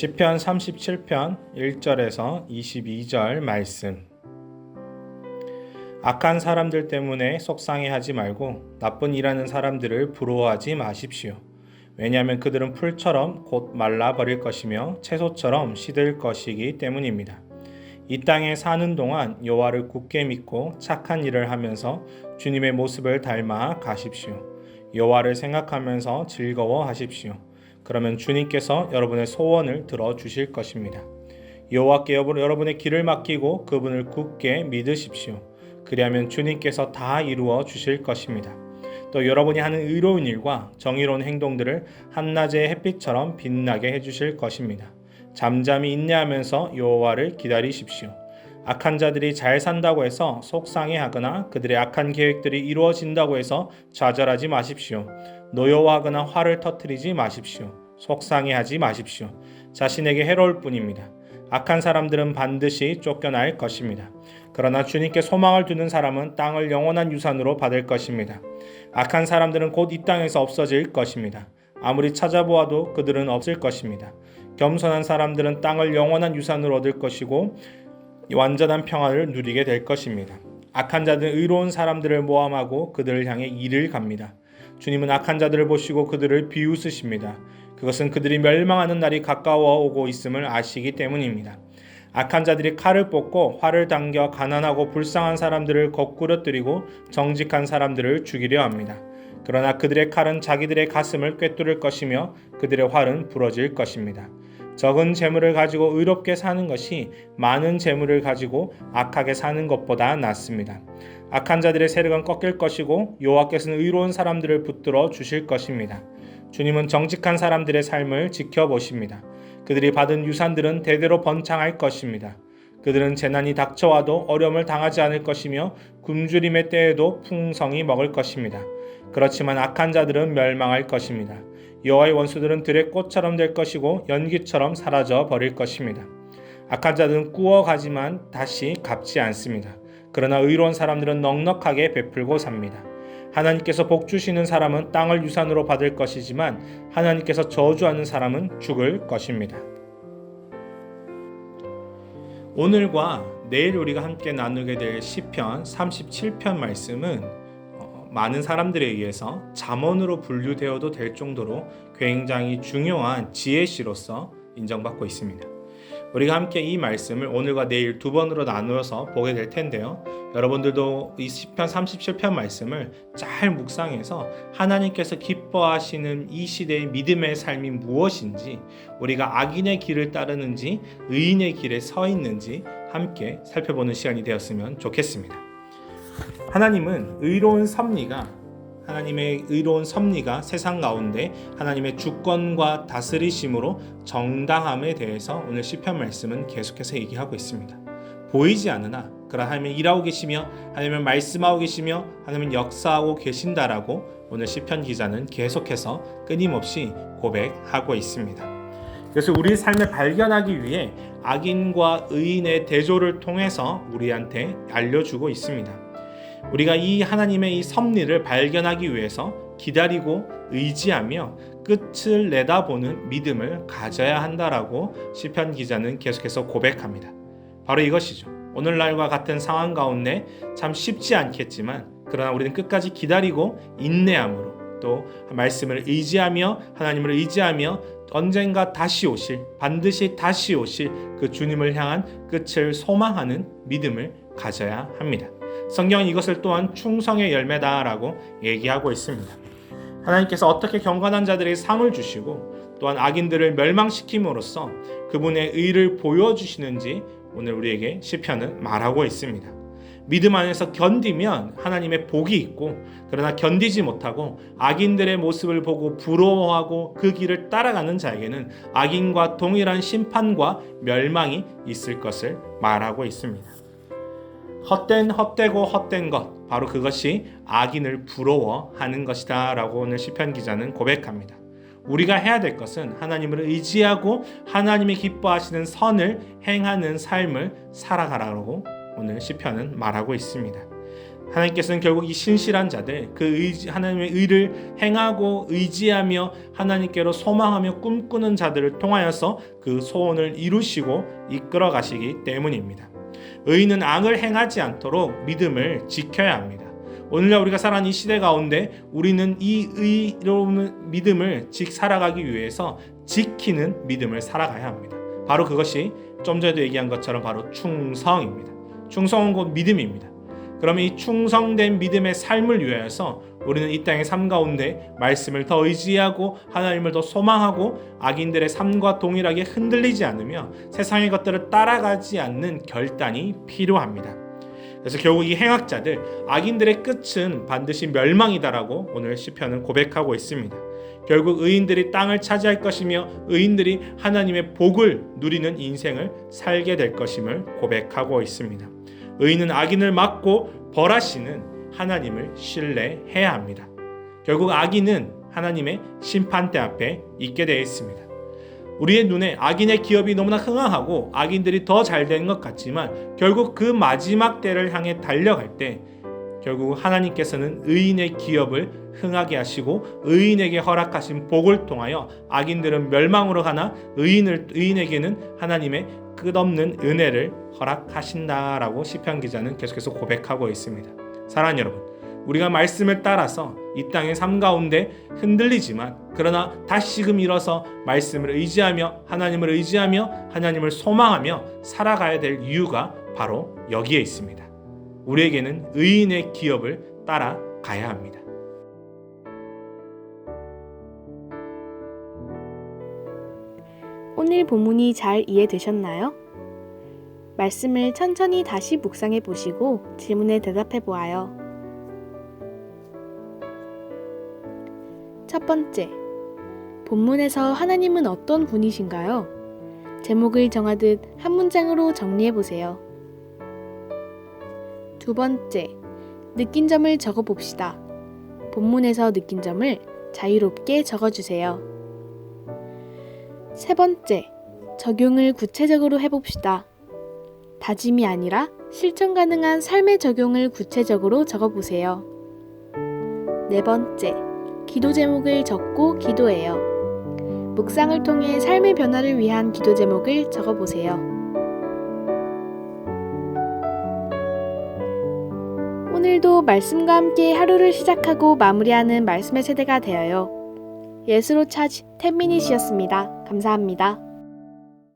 시편 37편 1절에서 22절 말씀 악한 사람들 때문에 속상해하지 말고 나쁜 일하는 사람들을 부러워하지 마십시오. 왜냐하면 그들은 풀처럼 곧 말라버릴 것이며 채소처럼 시들 것이기 때문입니다. 이 땅에 사는 동안 여호와를 굳게 믿고 착한 일을 하면서 주님의 모습을 닮아 가십시오. 여호와를 생각하면서 즐거워하십시오. 그러면 주님께서 여러분의 소원을 들어 주실 것입니다. 여호와께 여러분의 길을 맡기고 그분을 굳게 믿으십시오. 그리하면 주님께서 다 이루어 주실 것입니다. 또 여러분이 하는 의로운 일과 정의로운 행동들을 한낮의 햇빛처럼 빛나게 해 주실 것입니다. 잠잠히 인내하면서 여호와를 기다리십시오. 악한 자들이 잘 산다고 해서 속상해하거나 그들의 악한 계획들이 이루어진다고 해서 좌절하지 마십시오. 노여워하거나 화를 터뜨리지 마십시오. 속상해하지 마십시오. 자신에게 해로울 뿐입니다. 악한 사람들은 반드시 쫓겨날 것입니다. 그러나 주님께 소망을 두는 사람은 땅을 영원한 유산으로 받을 것입니다. 악한 사람들은 곧 이 땅에서 없어질 것입니다. 아무리 찾아보아도 그들은 없을 것입니다. 겸손한 사람들은 땅을 영원한 유산으로 얻을 것이고 완전한 평화를 누리게 될 것입니다. 악한 자들은 의로운 사람들을 모함하고 그들을 향해 일을 갑니다. 주님은 악한 자들을 보시고 그들을 비웃으십니다. 그것은 그들이 멸망하는 날이 가까워 오고 있음을 아시기 때문입니다. 악한 자들이 칼을 뽑고 활을 당겨 가난하고 불쌍한 사람들을 거꾸러뜨리고 정직한 사람들을 죽이려 합니다. 그러나 그들의 칼은 자기들의 가슴을 꿰뚫을 것이며 그들의 활은 부러질 것입니다. 적은 재물을 가지고 의롭게 사는 것이 많은 재물을 가지고 악하게 사는 것보다 낫습니다. 악한 자들의 세력은 꺾일 것이고 여호와께서는 의로운 사람들을 붙들어 주실 것입니다. 주님은 정직한 사람들의 삶을 지켜보십니다. 그들이 받은 유산들은 대대로 번창할 것입니다. 그들은 재난이 닥쳐와도 어려움을 당하지 않을 것이며 굶주림의 때에도 풍성히 먹을 것입니다. 그렇지만 악한 자들은 멸망할 것입니다. 여호와의 원수들은 들의 꽃처럼 될 것이고 연기처럼 사라져 버릴 것입니다. 악한 자들은 꾸어가지만 다시 갚지 않습니다. 그러나 의로운 사람들은 넉넉하게 베풀고 삽니다. 하나님께서 복 주시는 사람은 땅을 유산으로 받을 것이지만 하나님께서 저주하는 사람은 죽을 것입니다. 오늘과 내일 우리가 함께 나누게 될 시편 37편 말씀은 어, 많은 사람들에 의해서 잠언으로 분류되어도 될 정도로 굉장히 중요한 지혜시로서 인정받고 있습니다. 우리가 함께 이 말씀을 오늘과 내일 두 번으로 나누어서 보게 될 텐데요. 여러분들도 이 시편 37편 말씀을 잘 묵상해서 하나님께서 기뻐하시는 이 시대의 믿음의 삶이 무엇인지 우리가 악인의 길을 따르는지 의인의 길에 서 있는지 함께 살펴보는 시간이 되었으면 좋겠습니다. 하나님은 의로운 섭리가 하나님의 의로운 섭리가 세상 가운데 하나님의 주권과 다스리심으로 정당함에 대해서 오늘 시편 말씀은 계속해서 얘기하고 있습니다. 보이지 않으나 그러나 하나님은 일하고 계시며 하나님은 말씀하고 계시며 하나님은 역사하고 계신다라고 오늘 시편 기자는 계속해서 끊임없이 고백하고 있습니다. 그래서 우리 삶을 발견하기 위해 악인과 의인의 대조를 통해서 우리한테 알려주고 있습니다. 우리가 이 하나님의 이 섭리를 발견하기 위해서 기다리고 의지하며 끝을 내다보는 믿음을 가져야 한다라고 시편 기자는 계속해서 고백합니다. 바로 이것이죠. 오늘날과 같은 상황 가운데 참 쉽지 않겠지만 그러나 우리는 끝까지 기다리고 인내함으로 또 말씀을 의지하며 하나님을 의지하며 언젠가 다시 오실 반드시 다시 오실 그 주님을 향한 끝을 소망하는 믿음을 가져야 합니다. 성경은 이것을 또한 충성의 열매다라고 얘기하고 있습니다. 하나님께서 어떻게 경건한 자들에게 상을 주시고 또한 악인들을 멸망시킴으로써 그분의 의를 보여주시는지 오늘 우리에게 시편은 말하고 있습니다. 믿음 안에서 견디면 하나님의 복이 있고 그러나 견디지 못하고 악인들의 모습을 보고 부러워하고 그 길을 따라가는 자에게는 악인과 동일한 심판과 멸망이 있을 것을 말하고 있습니다. 헛된 헛되고 헛된 것 바로 그것이 악인을 부러워하는 것이다라고 오늘 시편 기자는 고백합니다. 우리가 해야 될 것은 하나님을 의지하고 하나님이 기뻐하시는 선을 행하는 삶을 살아가라고 오늘 시편은 말하고 있습니다. 하나님께서는 결국 이 신실한 자들, 그 의지, 하나님의 의를 행하고 의지하며 하나님께로 소망하며 꿈꾸는 자들을 통하여서 그 소원을 이루시고 이끌어 가시기 때문입니다. 의인은 악을 행하지 않도록 믿음을 지켜야 합니다. 오늘날 우리가 살아가는 이 시대 가운데 우리는 이 의로운 믿음을 직 살아가기 위해서 지키는 믿음을 살아가야 합니다. 바로 그것이 좀 전에도 얘기한 것처럼 바로 충성입니다. 충성은 곧 믿음입니다. 그러면 이 충성된 믿음의 삶을 위하여서 우리는 이 땅의 삶 가운데 말씀을 더 의지하고 하나님을 더 소망하고 악인들의 삶과 동일하게 흔들리지 않으며 세상의 것들을 따라가지 않는 결단이 필요합니다. 그래서 결국 이 행악자들 악인들의 끝은 반드시 멸망이다라고 오늘 시편은 고백하고 있습니다. 결국 의인들이 땅을 차지할 것이며 의인들이 하나님의 복을 누리는 인생을 살게 될 것임을 고백하고 있습니다. 의인은 악인을 막고 벌하시는 하나님을 신뢰해야 합니다. 결국 악인은 하나님의 심판대 앞에 있게 되어 있습니다. 우리의 눈에 악인의 기업이 너무나 흥황하고 악인들이 더 잘 된 것 같지만 결국 그 마지막 때를 향해 달려갈 때 결국 하나님께서는 의인의 기업을 흥하게 하시고 의인에게 허락하신 복을 통하여 악인들은 멸망으로 가나 의인을 의인에게는 하나님의 끝없는 은혜를 허락하신다라고 시편 기자는 계속해서 고백하고 있습니다. 사랑하는 여러분, 우리가 말씀을 따라서 이 땅의 삶 가운데 흔들리지만 그러나 다시금 일어서 말씀을 의지하며 하나님을 의지하며 하나님을 소망하며 살아가야 될 이유가 바로 여기에 있습니다. 우리에게는 의인의 기업을 따라가야 합니다. 오늘 본문이 잘 이해되셨나요? 말씀을 천천히 다시 묵상해 보시고 질문에 대답해 보아요. 첫 번째, 본문에서 하나님은 어떤 분이신가요? 제목을 정하듯 한 문장으로 정리해 보세요. 두 번째, 느낀 점을 적어 봅시다. 본문에서 느낀 점을 자유롭게 적어 주세요. 세 번째, 적용을 구체적으로 해봅시다. 다짐이 아니라 실천 가능한 삶의 적용을 구체적으로 적어보세요. 네 번째, 기도 제목을 적고 기도해요. 묵상을 통해 삶의 변화를 위한 기도 제목을 적어보세요. 오늘도 말씀과 함께 하루를 시작하고 마무리하는 말씀의 세대가 되어요. 예수로 차지 10미닛이었습니다. 감사합니다.